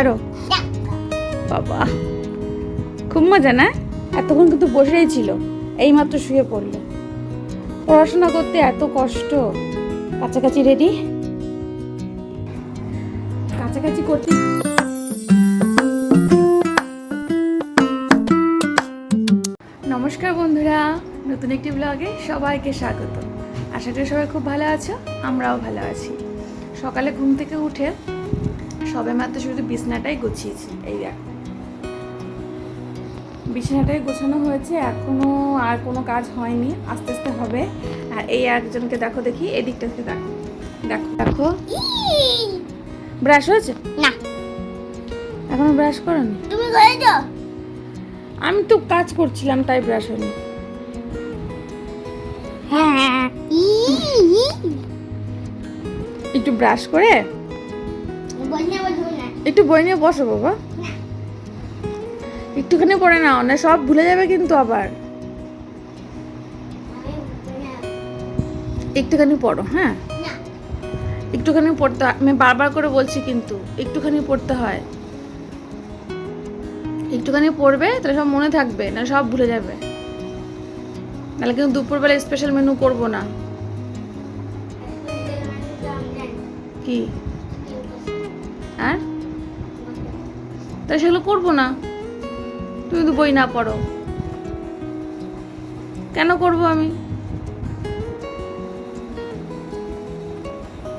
ছাড়ো। বাবা, খুব মজা না? এতক্ষণ কিন্তু বসেই ছিল এই মাত্র শুয়ে পড়ল। পড়াশোনা করতে এত কষ্ট। কাছাকাছি রেডি কাছাকাছি করতে নমস্কার বন্ধুরা, নতুন একটি ব্লগে সবাইকে স্বাগত। আশা করি সবাই খুব ভালো আছো, আমরাও ভালো আছি। সকালে ঘুম থেকে উঠে সবে মাত্র শুধু বিছনাটাই গুছিয়েছি এই দেখ। বিছানাটাই গোছানো হয়েছে এখনও আর কোনো কাজ হয়নি আস্তে আস্তে হবে। আর এই একজনকে দেখো দেখি এদিকটা থেকে দেখো। দেখো দেখো। ব্রাশ হয়েছে? না। এখনও ব্রাশ করনি? তুমি করেছ আমি তো কাজ করছিলাম তাই ব্রাশ হয়নি। হ্যাঁ একটু ব্রাশ করে একটু বই নিয়ে বসো, বাবা। একটুখানি পড়ে নাও, না সব ভুলে যাবে কিন্তু আবার। একটুখানি পড়ো হ্যাঁ? একটুখানি পড়তে আমি বারবার করে বলছি কিন্তু, একটুখানি পড়তে হয়। একটুখানি পড়বে, তাহলে সব মনে থাকবে, না সব ভুলে যাবে। নাহলে কিন্তু দুপুরবেলা স্পেশাল মেনু করব না। কি? আর? তাহলে সেগুলো করব না। তুমি তো বই না পড়ো। কেন করব আমি?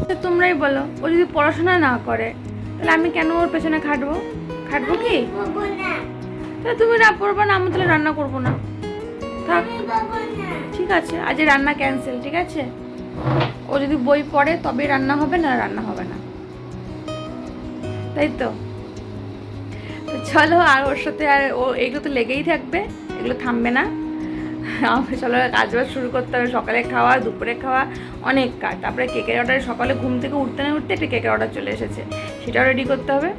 তা তোমরাই বলো, ও যদি পড়াশোনা না করে, তাহলে আমি কেন ওর পেছনে খাটবো? খাটবো কি? তাহলে তুমি না পড়বে না, আমি তাহলে রান্না করব না। থাক। ঠিক আছে, আজ রান্না ক্যান্সেল ঠিক আছে? ও যদি বই পড়ে, তবেই রান্না হবে, না রান্না হবে না। তাই তো? চলো আর ওর সাথে আর ও, এগুলো তো লেগেই থাকবে, এগুলো থামবে না। আমাকে চলো কাজ বাজ শুরু করতে হবে, সকালে খাওয়া, দুপুরে খাওয়া, অনেক কাজ। তারপরে কেকের অর্ডার সকালে ঘুম থেকে উঠতে না উঠতে একটা কেকের অর্ডার চলে এসেছে। সেটাও রেডি করতে হবে।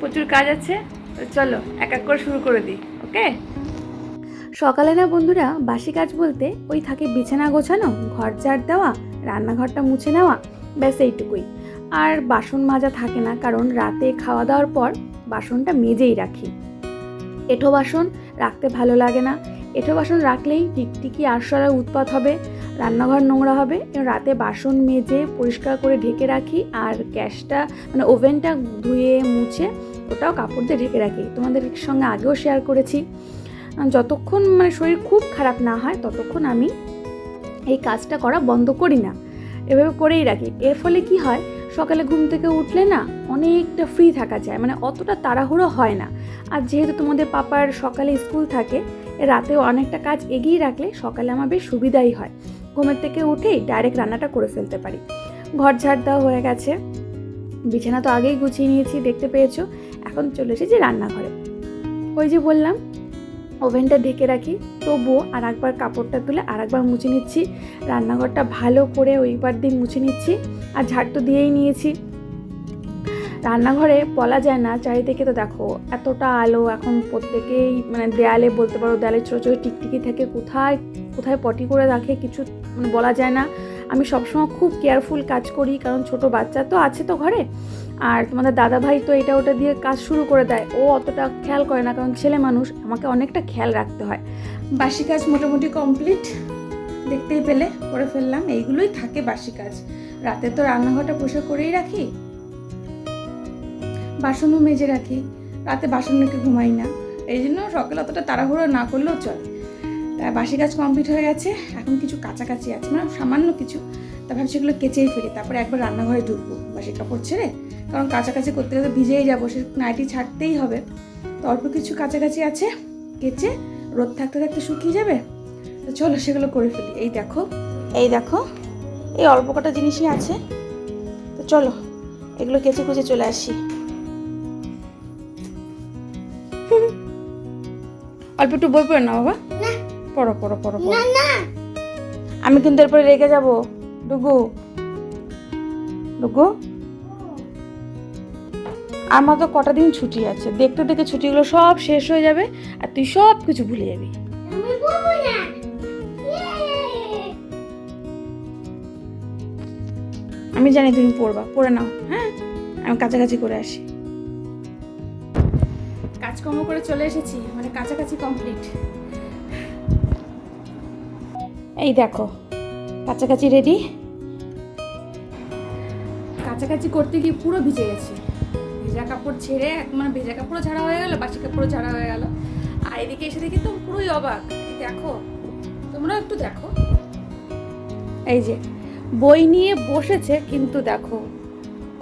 প্রচুর কাজ আছে। চলো, এক এক করে শুরু করে দিই, ওকে? সকালে না বন্ধুরা, বাসি কাজ বলতে ওই থাকে বিছানা গোছানো, ঘর ঝাড় দেওয়া, রান্নাঘরটা মুছে নেওয়া, ব্যাস এইটুকুই। আর বাসন মাজা থাকে না, কারণ রাতে খাওয়া দাওয়ার পর বাসনটা মেজেই রাখি। এঁঠো বাসন রাখতে ভালো লাগে না। এঁঠো বাসন রাখলেই টিকটিকি আরশোলার উৎপাত হবে, রান্নাঘর নোংরা হবে, এবং রাতে বাসন মেজে পরিষ্কার করে ঢেকে রাখি, আর গ্যাসটা মানে ওভেনটা ধুয়ে মুছে ওটাও কাপড় দিয়ে ঢেকে রাখি। তোমাদের সঙ্গে আগেও শেয়ার করেছি। যতক্ষণ মানে শরীর খুব খারাপ না হয়, ততক্ষণ আমি এই কাজটা করা বন্ধ করি না। এভাবে করেই রাখি। এর ফলে কি হয় সকালে ঘুম থেকে উঠলে না অনেকটা ফ্রি থাকা যায় মানে অতটা তাড়াহুড়ো হয় না। আর যেহেতু তোমাদের পাপার সকালে স্কুল থাকে, রাতেও অনেকটা কাজ এগিয়ে রাখলে সকালে আমার বেশ সুবিধাই হয়। ঘুমের থেকে উঠেই ডাইরেক্ট রান্নাটা করে ফেলতে পারি। ঘর ঝাড় দেওয়া হয়ে গেছে। বিছানা তো আগেই গুছিয়ে নিয়েছি, দেখতে পেয়েছ। এখন চলে এসেছি রান্নাঘরে। ওই যে বললাম, ওভেনটা ঢেকে রাখি, তবুও আর একবার কাপড়টা তুলে আর একবার মুছে নিচ্ছি। রান্নাঘরটা ভালো করে ওইবার দিয়ে মুছে নিচ্ছি। আর ঝাড় তো দিয়েই নিয়েছি। রান্নাঘরে বলা যায় না, চারিদিকে তো দেখো এতটা আলো, এখন প্রত্যেকেই মানে দেয়ালে বলতে পারো, দেয়ালে ছোটো ছোটো টিকটিকি থেকে, কোথায় কোথায় পটি করে রাখে কিছু মানে বলা যায় না। আমি সবসময় খুব কেয়ারফুল কাজ করি, কারণ ছোট বাচ্চা তো আছে তো ঘরে। আর তোমাদের দাদা ভাই তো এটা ওটা দিয়ে কাজ শুরু করে দেয়। ও অতটা খেয়াল করে না, কারণ ছেলে মানুষ, আমাকে অনেকটা খেয়াল রাখতে হয়। বাসি কাজ মোটামুটি কমপ্লিট দেখতেই পেলে, করে ফেললাম। এইগুলোই থাকে বাসি কাজ। রাতে তো রান্নাঘরটা পরিষ্কার করেই রাখি। বাসনও মেজে রাখি। রাতে বাসন ঘুমাই না। এই জন্য সকালে অতটা তাড়াহুড়ো না করলেও চলে। তাই বাসি কাজ কমপ্লিট হয়ে গেছে। এখন কিছু কাছাকাছি আছে মানে সামান্য কিছু। তা ভাবছি এগুলো কেচেই ফেলি। তারপরে একবার রান্নাঘরে ঢুকবো বাসি কাপড় ছেড়ে। কারণ কাছাকাছি করতে গেলে ভিজেই যাব, সে নাইটি ছাড়তেই হবে। তো অল্প কিছু কাছাকাছি আছে, কেচে রোদ থাকতে থাকতে শুকিয়ে যাবে। তো চলো সেগুলো করে ফেলি। এই দেখো এই দেখো। এই অল্প কটা জিনিসই আছে। তো চলো এগুলো কেচে কুচে চলে আসি। অল্প একটু বই পড়ে না বাবা। পড়ো পড়ো পড়ো পড়ো। না না। আমি কিন্তু এরপরে রেগে যাব। ডুগু। ডুগু। আমার তো কটা দিন ছুটি আছে। দেখতে দেখতে ছুটিগুলো সব শেষ হয়ে যাবে আর তুই সব কিছু ভুলে যাবি। আমি জানি তুমি পড়বা পড়ে নাও হ্যাঁ? আমি কাছাকাছি করে আসি। কাজকর্ম করে চলে এসেছি মানে কাছাকাছি কমপ্লিট এই দেখো কাছাকাছি রেডি কাছাকাছি করতে গিয়ে পুরো ভিজে গেছি। ভেজা কাপড় ছেড়ে এক মানে ভেজা কাপড়ও ছাড়া হয়ে গেল বাসি কাপড়ও ছাড়া হয়ে গেল। আর এদিকে এসে দেখি তো পুরোই অবাক। দেখো তোমরাও একটু দেখো। এই যে বই নিয়ে বসেছে, কিন্তু দেখো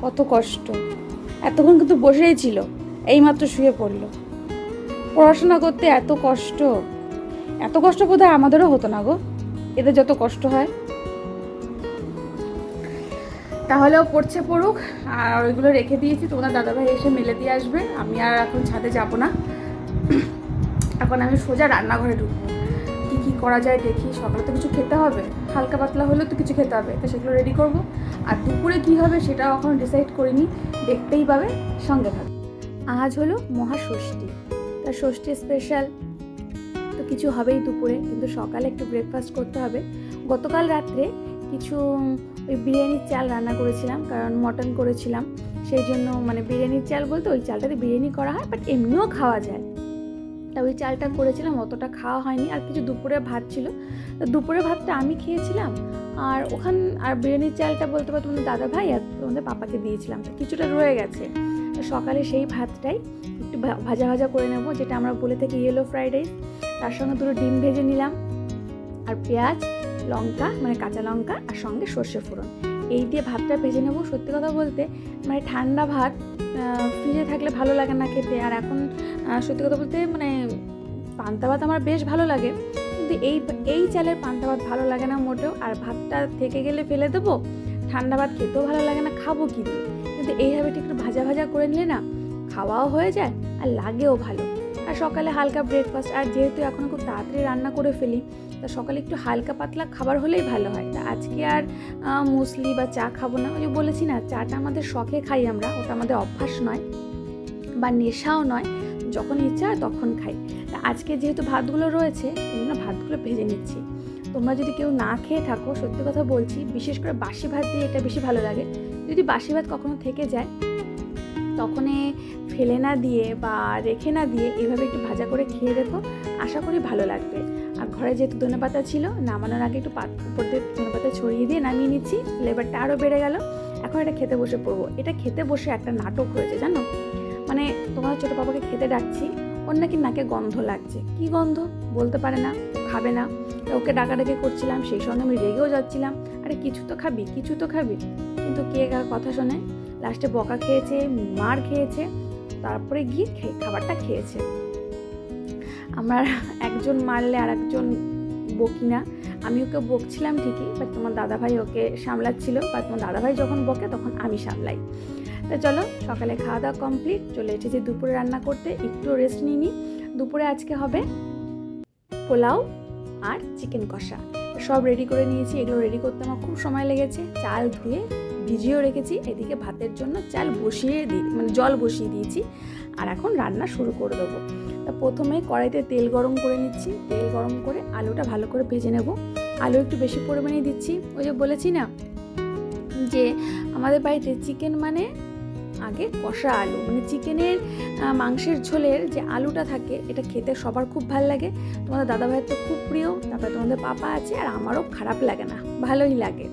কত কষ্ট। এতক্ষণ কিন্তু বসেই ছিল, এইমাত্র শুয়ে পড়ল। পড়াশোনা করতে এত কষ্ট এত কষ্ট বোধহয় আমাদেরও হতো না গো, এদের যত কষ্ট হয়। তাহলেও পড়ছে পড়ুক, আর ওইগুলো রেখে দিয়েছি তোমার দাদাভাই এসে মেলে দিয়ে আসবে, আমি আর এখন ছাদে যাব না। এখন আমি সোজা রান্নাঘরে ঢুকবো। কী কী করা যায় দেখি, সকালে তো কিছু খেতে হবে। হালকা পাতলা হলেও তো কিছু খেতে হবে, তো সেগুলো রেডি করব। আর দুপুরে কী হবে সেটাও এখন ডিসাইড করিনি, দেখতেই পাবে, সঙ্গে থাকবে আজ হলো মহাষষ্ঠী, তা ষষ্ঠী স্পেশাল তো কিছু হবেই দুপুরে, কিন্তু সকালে একটু ব্রেকফাস্ট করতে হবে। গতকাল রাত্রে কিছু, ওই বিরিয়ানির চাল রান্না করেছিলাম, কারণ মটন করেছিলাম, সেই জন্য মানে বিরিয়ানির চাল বলতে ওই চালটাতে বিরিয়ানি করা হয় বাট এমনিও খাওয়া যায়। তা ওই চালটা করেছিলাম, অতটা খাওয়া হয়নি, আর কিছু দুপুরে ভাত ছিল। তো দুপুরে ভাতটা আমি খেয়েছিলাম, আর ওখান, আর বিরিয়ানির চালটা বলতে পারো তোমাদের দাদা ভাই আর তোমাদের পাপাকে দিয়েছিলাম। কিছুটা রয়ে গেছে। সকালে সেই ভাতটাই একটু ভাজা ভাজা করে নেব, যেটা আমরা বলে থাকি ইয়েলো ফ্রাইড রাইস তার সঙ্গে দুটো ডিম ভেজে নিলাম, আর পেঁয়াজ, লঙ্কা মানে কাঁচা লঙ্কা, আর সঙ্গে সর্ষে ফোড়ন। এই দিয়ে ভাতটা ভেজে নেব। সত্যি কথা বলতে মানে ঠান্ডা ভাত ফ্রিজে থাকলে ভালো লাগে না খেতে। আর এখন সত্যি কথা বলতে মানে পান্তা ভাত আমার বেশ ভালো লাগে। কিন্তু এই এই চালের পান্তা ভাত ভালো লাগে না মোটেও। আর ভাতটা থেকে গেলে ফেলে দেবো, ঠান্ডা ভাত খেতেও ভালো লাগে না, খাব কি কিন্তু এইভাবে ঠিক একটু ভাজা ভাজা করে নিলে না খাওয়াও হয়ে যায় আর লাগেও ভালো। আর সকালে হালকা ব্রেকফাস্ট আর যেহেতু এখন খুব তাড়াতাড়ি রান্না করে ফেলি, তা সকালে একটু হালকা পাতলা খাবার হলেই ভালো হয়। তা আজকে আর মুসলি বা চা খাব না, ওই যে বলেছি না, চাটা আমাদের শখে খাই আমরা, ওটা আমাদের অভ্যাস নয় বা নেশাও নয়। যখন ইচ্ছা হয় তখন খাই। তা আজকে যেহেতু ভাতগুলো রয়েছে, এই জন্য ভাতগুলো ভেজে নিচ্ছি। তোমরা যদি কেউ না খেয়ে থাকো, সত্যি কথা বলছি, বিশেষ করে বাসি ভাত দিয়ে এটা বেশি ভালো লাগে। যদি বাসি ভাত কখনো থেকে যায় তখন ফেলে না দিয়ে বা রেখে না দিয়ে এভাবে একটু ভাজা করে খেয়ে দেখো, আশা করি ভালো লাগবে। আর ঘরে যেহেতু ধনে পাতা ছিল, নামানোর আগে একটু পাত, উপর দিয়ে ধনে পাতা ছড়িয়ে দিয়ে নামিয়ে নিচ্ছি ফ্লেভারটা আরও বেড়ে গেল। এখন এটা খেতে বসে পড়ব। এটা খেতে বসে একটা নাটক হয়েছে, জানো? মানে তোমার ছোটো বাবাকে খেতে ডাকছি, ওর নাকি নাকে গন্ধ লাগছে। কি গন্ধ? বলতে পারে না, খাবে না। ওকে ডাকাডাকি করছিলাম, সেই সঙ্গে আমি রেগেও যাচ্ছিলাম। আরে, কিছু তো খাবি, কিছু তো খাবি। কিন্তু কে কার কথা শোনে? লাস্টে বকা খেয়েছে, মার খেয়েছে, তারপরে গিয়ে খাবারটা খেয়েছে। আমার একজন মারলে আর একজন বকি না। আমি ওকে বকছিলাম ঠিকই বাট তোমার দাদাভাই ওকে সামলাচ্ছিল বা তোমার দাদাভাই যখন বকে, তখন আমি সামলাই। তা চলো, সকালে খাওয়া দাওয়া কমপ্লিট চলে এসেছি দুপুরে রান্না করতে, একটু রেস্ট নিই নি। দুপুরে আজকে হবে পোলাও আর চিকেন কষা। সব রেডি করে নিয়েছি, এগুলো রেডি করতে আমার খুব সময় লেগেছে। চাল ধুয়ে ভিজিয়েও রেখেছি, এদিকে ভাতের জন্য চাল বসিয়ে দিই মানে জল বসিয়ে দিয়েছি। আর এখন রান্না শুরু করে দেবো। তা প্রথমে কড়াইতে তেল গরম করে নিচ্ছি, তেল গরম করে আলুটা ভালো করে ভেজে নেব। আলু একটু বেশি পরিমাণে দিচ্ছি। ওই যে বলেছি না যে আমাদের বাড়িতে চিকেন মানে আগে কষা আলু। মানে চিকেনের মাংসের ঝোলের যে আলুটা থাকে, এটা খেতে সবার খুব ভালো লাগে। তোমাদের দাদা ভাইয়ের তো খুব প্রিয়, তারপরে তোমাদের পাপা আছে, আর আমারও খারাপ লাগে না, ভালোই লাগে।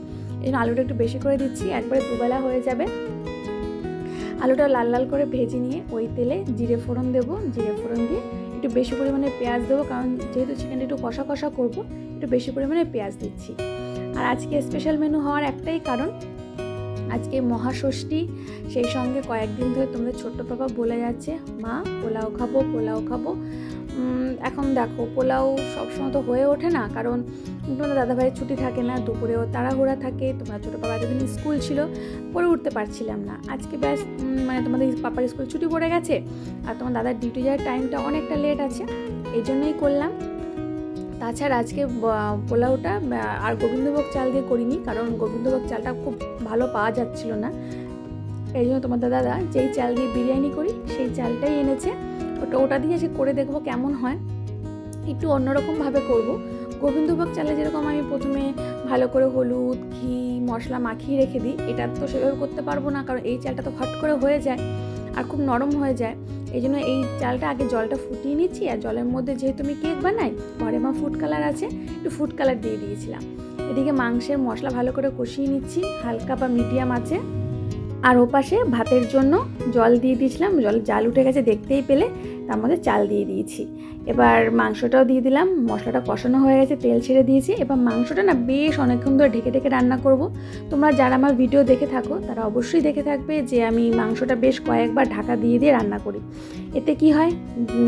এই জন্য আলুটা একটু বেশি করে দিচ্ছি, একবারে দুবেলা হয়ে যাবে। আলুটা লাল লাল করে ভেজে নিয়ে ওই তেলে জিরে ফোড়ন দেবো। জিরে ফোড়ন দিয়ে একটু বেশি পরিমাণে পেঁয়াজ দেবো, কারণ যেহেতু চিকেনটা একটু কষা কষা করব, একটু বেশি পরিমাণে পেঁয়াজ দিচ্ছি। আর আজকে স্পেশাল মেনু হওয়ার একটাই কারণ আজকে মহাষষ্ঠী, সেই সঙ্গে কয়েকদিন ধরে তোমাদের ছোট্ট পাপা বলে যাচ্ছে, মা, পোলাও খাব পোলাও খাব। এখন দেখো, পোলাও সবসময় তো হয়ে ওঠে না, কারণ তোমাদের দাদাভাইয়ের ছুটি থাকে না, দুপুরেও তাড়াহুড়া থাকে তোমার ছোটো পাপা যেদিন স্কুল ছিল, পড়ে উঠতে পারছিলাম না। আজকে ব্যাস মানে তোমাদের পাপার স্কুল ছুটি পড়ে গেছে, আর তোমার দাদার ডিউটি যাওয়ার টাইমটা অনেকটা লেট আছে, এই জন্যই করলাম। তাছাড়া আজকে পোলাওটা আর গোবিন্দভোগ চাল দিয়ে করিনি, কারণ গোবিন্দভোগ চালটা খুব ভালো পাওয়া যাচ্ছিল না। এই জন্য তোমাদের দাদা, যেই চাল দিয়ে বিরিয়ানি করি, সেই চালটাই এনেছে। ওটা ওটা দিয়ে যে করে দেখব কেমন হয়। একটু অন্যরকমভাবে করব। গোবিন্দভোগ চালে যেরকম আমি প্রথমে ভালো করে হলুদ, ঘি, মশলা মাখিয়ে রেখে দিই, এটা তো সেভাবে করতে পারব না, কারণ এই চালটা তো হট করে হয়ে যায় আর খুব নরম হয়ে যায়। এই জন্য এই চালটা আগে জলটা ফুটিয়ে নিচ্ছি, আর জলের মধ্যে যেহেতু আমি কেক বানাই ঘরে মা ফুড কালার আছে, একটু ফুড কালার দিয়ে দিয়েছিলাম। এদিকে মাংসের মশলা ভালো করে কষিয়ে নিচ্ছি, হালকা বা মিডিয়াম আছে। আর ওপাশে ভাতের জন্য জল দিয়ে দিয়েছিলাম, জল, জাল উঠে গেছে দেখতেই পেলে, তার মধ্যে চাল দিয়ে দিয়েছি। এবার মাংসটাও দিয়ে দিলাম, মশলাটা কষানো হয়ে গেছে, তেল ছেড়ে দিয়েছি। এবার মাংসটা না বেশ অনেকক্ষণ ধরে ঢেকে ঢেকে রান্না করব। তোমরা যারা আমার ভিডিও দেখে থাকো, তারা অবশ্যই দেখে থাকবে যে আমি মাংসটা বেশ কয়েকবার ঢাকা দিয়ে দিয়ে রান্না করি। এতে কি হয়?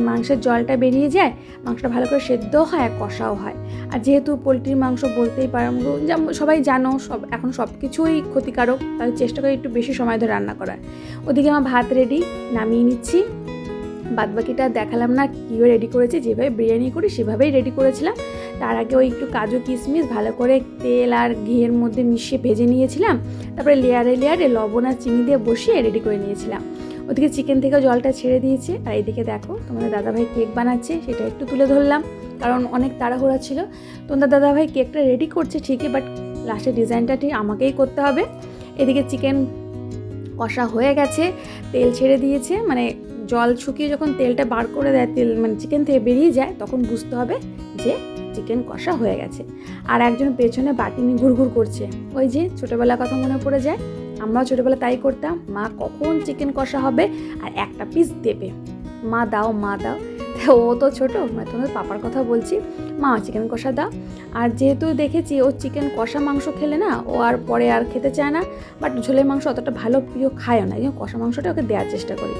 মাংসের জলটা বেরিয়ে যায়, মাংসটা ভালো করে সেদ্ধও হয় আর কষাও হয়। আর যেহেতু পোলট্রির মাংস বলতেই পারো, যেমন সবাই জানো, সব, এখন সব কিছুই ক্ষতিকারক, তাই চেষ্টা করি একটু বেশি সময় ধরে রান্না করার। ওদিকে আমার ভাত রেডি নামিয়ে নিচ্ছি। বাদবাকিটা দেখালাম না, কীভাবে রেডি করেছি, যেভাবে বিরিয়ানি করি, সেভাবেই রেডি করেছিলাম। তার আগে ওই একটু কাজু কিশমিশ, ভালো করে তেল আর ঘিয়ের মধ্যে মিশিয়ে ভেজে নিয়েছিলাম। তারপরে লেয়ারে লেয়ারে লবণ আর চিনি দিয়ে বসিয়ে রেডি করে নিয়েছিলাম। ওদিকে চিকেন থেকেও জলটা ছেড়ে দিয়েছে। আর এইদিকে দেখো, তোমাদের দাদাভাই কেক বানাচ্ছে, সেটা একটু তুলে ধরলাম। কারণ অনেক তাড়াহুড়া ছিল। তোমাদের দাদাভাই কেকটা রেডি করছে ঠিকই বাট লাস্টের ডিজাইনটা ঠিক আমাকেই করতে হবে। এদিকে চিকেন কষা হয়ে গেছে, তেল ছেড়ে দিয়েছে মানে জল শুকিয়ে যখন তেলটা বার করে দেয়, তেল মানে চিকেন থেকে বেরিয়ে যায়, তখন বুঝতে হবে যে চিকেন কষা হয়ে গেছে। আর একজন পেছনে বাটি নিয়ে ঘুরঘুর করছে। ওই যে ছোটোবেলার কথা মনে পড়ে যায়, আমরাও ছোটোবেলা তাই করতাম, মা কখন চিকেন কষা হবে আর একটা পিস দেবে। মা দাও মা দাও। ও তো ছোটো মানে তোমাদের পাপার কথা বলছি। মা চিকেন কষা দাও। আর যেহেতু দেখেছি ও চিকেন কষা মাংস খেলে না, ও আর পরে আর খেতে চায় না বাট ঝোলের মাংস অতটা ভালো প্রিয় খায়ও না। কষা মাংসটা ওকে দেওয়ার চেষ্টা করি।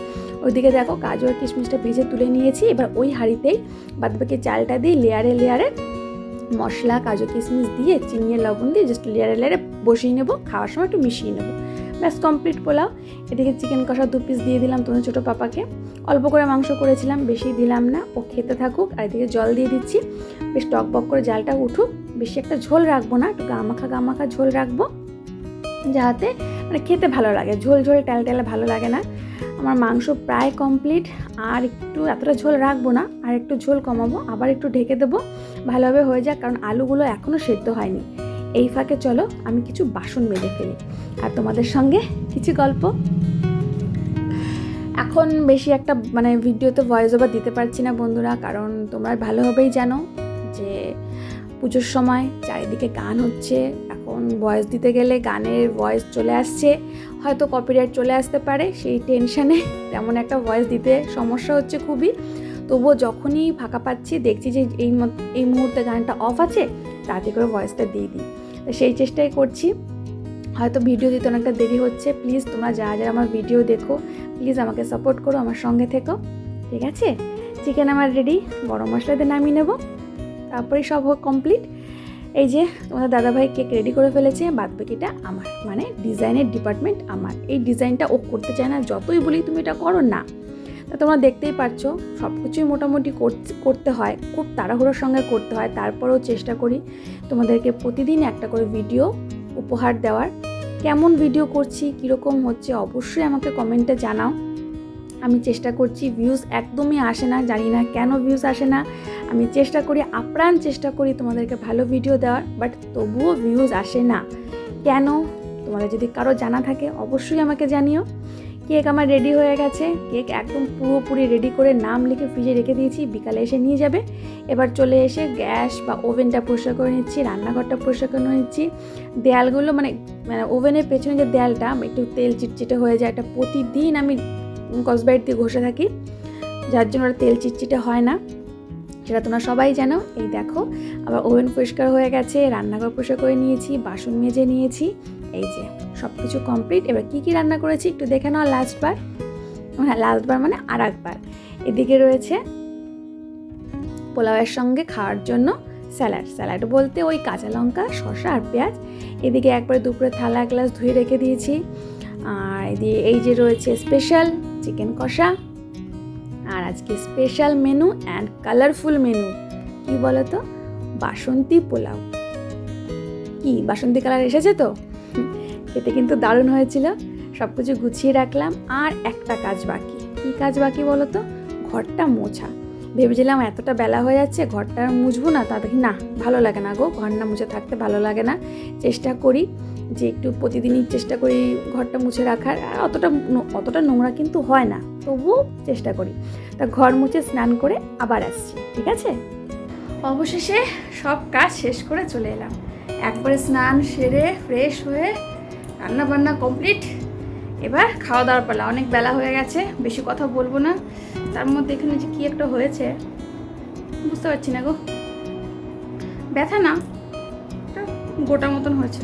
ওইদিকে দেখো কাজু আর কিশমিশটা ভেজে তুলে নিয়েছি। এবার ওই হাঁড়িতেই বাদবাকি চালটা দিয়ে লেয়ারে লেয়ারে মশলা, কাজু কিশমিশ দিয়ে চিনি লবণ দিয়ে জাস্ট লেয়ারে লেয়ারে বসিয়ে নেব, খাওয়ার সময় একটু মিশিয়ে নেব। ব্যাস কমপ্লিট পোলাও। এদিকে চিকেন কষা দু পিস দিয়ে দিলাম তোমাদের ছোটো পাপাকে। অল্প করে মাংস করেছিলাম, বেশি দিলাম না, ও খেতে থাকুক। আর এদিকে জল দিয়ে দিচ্ছি। বেশ টক বক করে জালটা উঠুক। বেশি একটা ঝোল রাখব না, একটু গামাখা গামাখা ঝোল রাখব। যাতে মানে খেতে ভালো লাগে। ঝোল ঝোল টেল টেলে ভালো লাগে না। আমার মাংস প্রায় কমপ্লিট আর একটু এতটা ঝোল রাখব না, আর একটু ঝোল কমাবো, আবার একটু ঢেকে দেবো, ভালোভাবে হয়ে যাক, কারণ আলুগুলো এখনও সেদ্ধ হয়নি। এই ফাঁকে চলো, আমি কিছু বাসন মেজে ফেলি। আর তোমাদের সঙ্গে কিছু গল্প। এখন বেশি একটা মানে ভিডিওতে ভয়েস ওভার দিতে পারছি না বন্ধুরা, কারণ তোমরা ভালোভাবেই জানো যে পুজোর সময় চারিদিকে গান হচ্ছে। এখন ভয়েস দিতে গেলে গানের ভয়েস চলে আসছে। হয়তো কপিরাইট চলে আসতে পারে, সেই টেনশানে তেমন একটা ভয়েস দিতে সমস্যা হচ্ছে খুবই। তবুও যখনই ফাঁকা পাচ্ছি, দেখছি যে এই এই মুহূর্তে গানটা অফ আছে, তাতে করে ভয়েসটা দিয়ে দিই। সেই চেষ্টাই করছি। হয়তো ভিডিও দিতে অনেকটা দেরি হচ্ছে। প্লিজ তোমরা যারা যারা আমার ভিডিও দেখো প্লিজ আমাকে সাপোর্ট করো, আমার সঙ্গে থেকো। ঠিক আছে? চিকেন আমার রেডি গরম মশলা দিয়ে নামিয়ে নেব। তারপরে সব হোক কমপ্লিট এই যে তোমাদের দাদাভাই কেক রেডি করে ফেলেছে, বাদ বাকিটা আমার। মানে ডিজাইনের ডিপার্টমেন্ট আমার। এই ডিজাইনটা ও করতে চায় না, যতই বলি তুমি এটা করো না। তা তোমরা দেখতেই পারছ সব কিছুই মোটামুটি করতে- করতে হয়, খুব তাড়াহুড়োর সঙ্গে করতে হয়। তারপরেও চেষ্টা করি তোমাদেরকে প্রতিদিন একটা করে ভিডিও উপহার দেওয়ার। কেমন ভিডিও করছি, কীরকম হচ্ছে, অবশ্যই আমাকে কমেন্টে জানাও। আমি চেষ্টা করছি ভিউজ একদমই আসে না, জানি না কেন ভিউজ আসে না। আমি চেষ্টা করি, আপ্রাণ চেষ্টা করি তোমাদেরকে ভালো ভিডিও দেওয়ার বাট তবুও ভিউজ আসে না। কেন? তোমাদের যদি কারও জানা থাকে, অবশ্যই আমাকে জানিও। কেক আমার রেডি হয়ে গেছে। কেক একদম পুরোপুরি রেডি করে নাম লিখে ফ্রিজে রেখে দিয়েছি, বিকালে এসে নিয়ে যাবে। এবার চলে এসে গ্যাস বা ওভেনটা পরিষ্কার করে নিচ্ছি, রান্নাঘরটা পরিষ্কার করে নিচ্ছি। দেয়ালগুলো মানে মানে ওভেনের পেছনে যে দেয়ালটা, একটু তেল চিটচিটে হয়ে যায় এটা প্রতিদিন আমি কসবাইট দিয়ে ঘষে থাকি, যার জন্য ওটা তেল চিটচিটে হয় না। সেটা তোমরা সবাই জানো। এই দেখো, আবার ওভেন পরিষ্কার হয়ে গেছে, রান্নাঘর পরিষ্কার করে নিয়েছি, বাসন মেজে নিয়েছি। এই যে সব কিছু কমপ্লিট এবার কী কী রান্না করেছি একটু দেখে নাও লাস্টবার হ্যাঁ লাস্টবার মানে আর একবার। এদিকে রয়েছে পোলাওয়ের সঙ্গে খাওয়ার জন্য স্যালাড। স্যালাড বলতে ওই কাঁচা লঙ্কা, শসা আর পেঁয়াজ। এদিকে একবারে দুপুরে থালা গ্লাস ধুয়ে রেখে দিয়েছি। আর এদিকে এই যে রয়েছে স্পেশাল চিকেন কষা, আর আজকে special menu and colourful menu কি বলো তো বাসন্তী পোলাও। কি, বাসন্তী কালার এসেছে তো? খেতে কিন্তু দারুণ হয়েছিল। সব কিছু গুছিয়ে রাখলাম, আর একটা কাজ বাকি। কী কাজ বাকি বলো তো ঘরটা মোছা। ভেবেছিলাম এতটা বেলা হয়ে যাচ্ছে, ঘরটা আর মুছবো না, তা দেখি না, ভালো লাগে না গো। ঘর না মুছে থাকতে ভালো লাগে না। চেষ্টা করি। যে একটু প্রতিদিনই চেষ্টা করি ঘরটা মুছে রাখার। আর অতটা অতটা নোংরা কিন্তু হয় না, তবুও চেষ্টা করি। তা ঘর মুছে স্নান করে আবার আসছি, ঠিক আছে? অবশেষে সব কাজ শেষ করে চলে এলাম। একবারে স্নান সেরে ফ্রেশ হয়ে রান্না বান্না কমপ্লিট। এবার খাওয়া দাওয়ার পালা। অনেক বেলা হয়ে গেছে, বেশি কথা বলব না। তার মধ্যে এখানে যে কী একটা হয়েছে, বুঝতে পারছি না গো। ব্যথা না? গোটা মতন হয়েছে।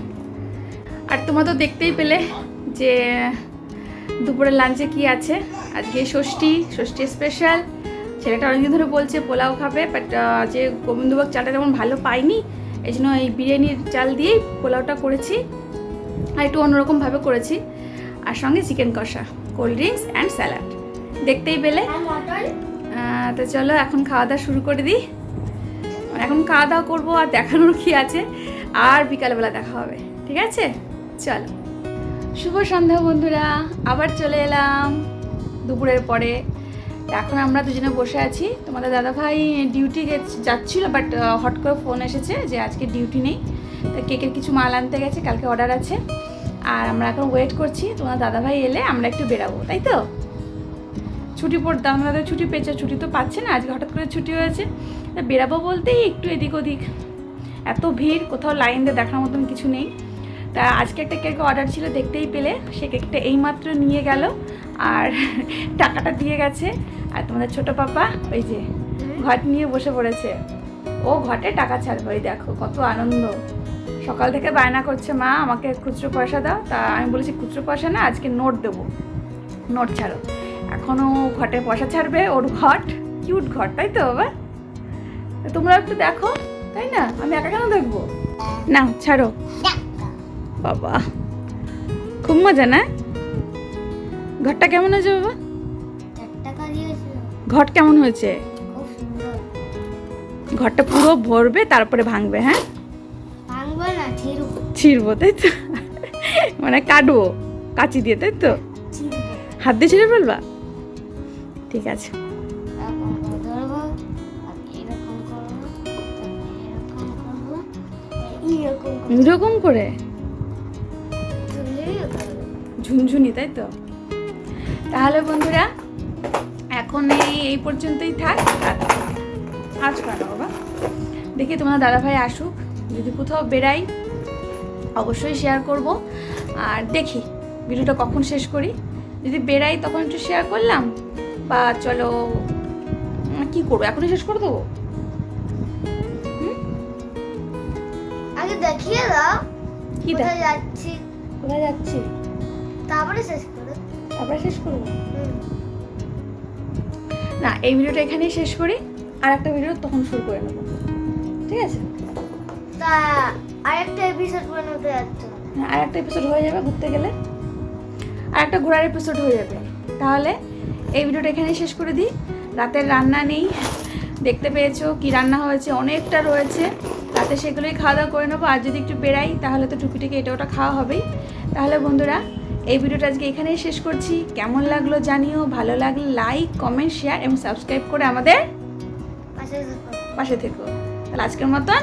আর তোমরা তো দেখতেই পেলে যে দুপুরের লাঞ্চে কি আছে। আজকে ষষ্ঠী ষষ্ঠী স্পেশাল ছেলেটা অনেকদিন ধরে বলছে পোলাও খাবে বাট যে গোবিন্দভোগ চালটা তেমন ভালো পাইনি এই জন্য এই বিরিয়ানির চাল দিয়েই পোলাওটা করেছি। আর একটু অন্যরকমভাবে করেছি। আর সঙ্গে চিকেন কষা কোল্ড ড্রিঙ্কস অ্যান্ড স্যালাড দেখতেই পেলে। তো চলো এখন খাওয়া দাওয়া শুরু করে দিই। এখন খাওয়া দাওয়া করব আর দেখানোর কি আছে। আর বিকালবেলা দেখা হবে ঠিক আছে? চলো। শুভ সন্ধ্যা বন্ধুরা, আবার চলে এলাম দুপুরের পরে। এখন আমরা দুজনে বসে আছি। তোমাদের দাদাভাই ডিউটি যাচ্ছিল বাট হট করে ফোন এসেছে যে আজকে ডিউটি নেই। তো কেকের কিছু মাল আনতে গেছে, কালকে অর্ডার আছে। আর আমরা এখন ওয়েট করছি, তোমার দাদাভাই এলে আমরা একটু বেরাবো, তাই তো? ছুটি পড়তাম আমাদের ছুটি পেয়েছে, ছুটি তো পাচ্ছে না, আজকে হঠাৎ করে ছুটি হয়েছে। তা বেরাবো বলতেই একটু এদিক ওদিক এত ভিড়, কোথাও লাইন দিয়ে দেখার মতন কিছু নেই। তা আজকে একটা কেক অর্ডার ছিল, দেখতেই পেলে। সে কেকটা এইমাত্র নিয়ে গেল আর টাকাটা দিয়ে গেছে। আর তোমাদের ছোট পাপা ওই যে ঘট নিয়ে বসে পড়েছে। ও ঘটে টাকা ছাড়বে, ওই দেখো, কত আনন্দ। সকাল থেকে বায়না করছে, মা, আমাকে খুচরো পয়সা দাও। তা আমি বলেছি, খুচরো পয়সা না, আজকে নোট দেবো। নোট ছাড়ো। এখনও ঘটে পয়সা ছাড়বে, ওর ঘট, কিউট ঘট, তাই তো বাবা? তোমরা একটু দেখো, তাই না? আমি একা কেন দেখব? না ছাড়ো। বাবা। খুব মজা না? ঘরটা কেমন হয়েছে বাবা? ঘট কেমন হয়েছে? ঘরটা পুরো ভরবে তারপরে ভাঙবে হ্যাঁ? ছিঁড়বো। তাই তো? মানে কাটবো কাচি দিয়ে তাই তো? হাত দিয়ে ছিঁড়ে ফেলবা? ঠিক আছে। এরকম করে? ঝুনঝুনি তাই তো? তাহলে বন্ধুরা এখন এই এই পর্যন্তই থাক। আজ কেন বাবা। দেখি তোমার দাদাভাই আসুক যদি কোথাও বেরাই অবশ্যই শেয়ার করব। আর দেখি ভিডিওটা কখন শেষ করি। যদি বেরাই তখন একটু শেয়ার করলাম। বা চলো কি করব? এখনই শেষ করে দেবো? আগে দেখিয়ে দাও। কি কোথায় যাচ্ছি? কোথায় যাচ্ছি? তারপরে শেষ করো তারপরে শেষ করব? না এই ভিডিওটা এখানেই শেষ করি। আর একটা ভিডিও তখন শুরু করে নেব। ঠিক আছে? তা আরেকটা এপিসোড বানাতে যাচ্ছ। হ্যাঁ, আর একটা এপিসোড হয়ে যাবে ঘুরতে গেলে। আর একটা ঘোরার এপিসোড হয়ে যাবে। তাহলে এই ভিডিওটা এখানেই শেষ করে দিই। রাতের রান্না নেই। দেখতে পেয়েছ কি রান্না হয়েছে অনেকটা রয়েছে। রাতে সেগুলোই খাওয়া দাওয়া করে নেব। আর যদি একটু বেড়াই তাহলে তো টুকিটাকি এটা ওটা খাওয়া হবেই। তাহলে বন্ধুরা এই ভিডিওটা আজকে এখানেই শেষ করছি। কেমন লাগল জানিও ভালো লাগলে লাইক কমেন্ট শেয়ার এবং সাবস্ক্রাইব করে আমাদের পাশে থেকো। তাহলে আজকের মতন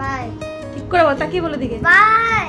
বাই ঠিক করে বল কি বলো দিকে বাই